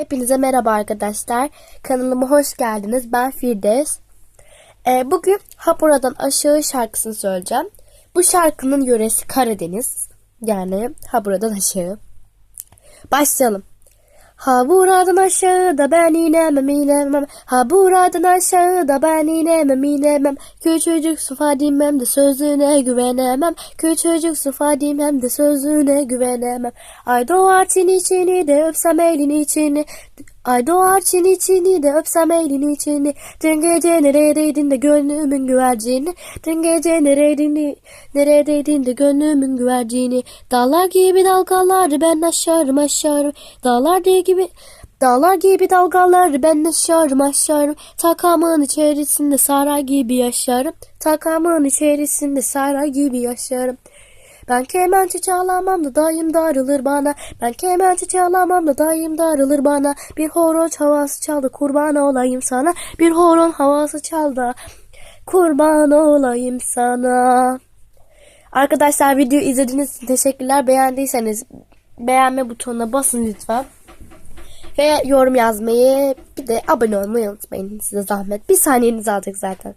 Hepinize merhaba arkadaşlar. Kanalıma hoş geldiniz. Ben Firdevs. Ee, bugün Habura'dan Aşağı şarkısını söyleyeceğim. Bu şarkının yöresi Karadeniz. Yani Habura'dan aşağı. Başlayalım. Ha buradan aşağıda ben inemem inemem. Ha buradan aşağıda ben inemem inemem. Küçücük Fadimem de sözüne güvenemem. Küçücük Fadimem de sözüne güvenemem. Ay doğar çin içini de öpsem elin içini. Ay doğar çin içini de öpsem elin içini. Dün gece neredeydin de gönlümün güvercini. Dün gece neredeydin, neredeydin de gönlümün güvercini. Dağlar gibi dalgaları ben aşarım aşarım. Dağlar gibi Dağlar gibi dalgaları ben aşarım aşarım. Takamın içerisinde saray gibi yaşarım. Takamın içerisinde saray gibi yaşarım. Ben kemençe çalamam da dayım darılır bana. Ben kemençe çalamam da dayım darılır bana. Bir horon havası çaldı kurban olayım sana. Bir horon havası çaldı kurban olayım sana. Arkadaşlar video izlediğiniz için teşekkürler. Beğendiyseniz beğenme butonuna basın lütfen. Ve yorum yazmayı bir de abone olmayı unutmayın size zahmet. Bir saniyenizi alacak zaten.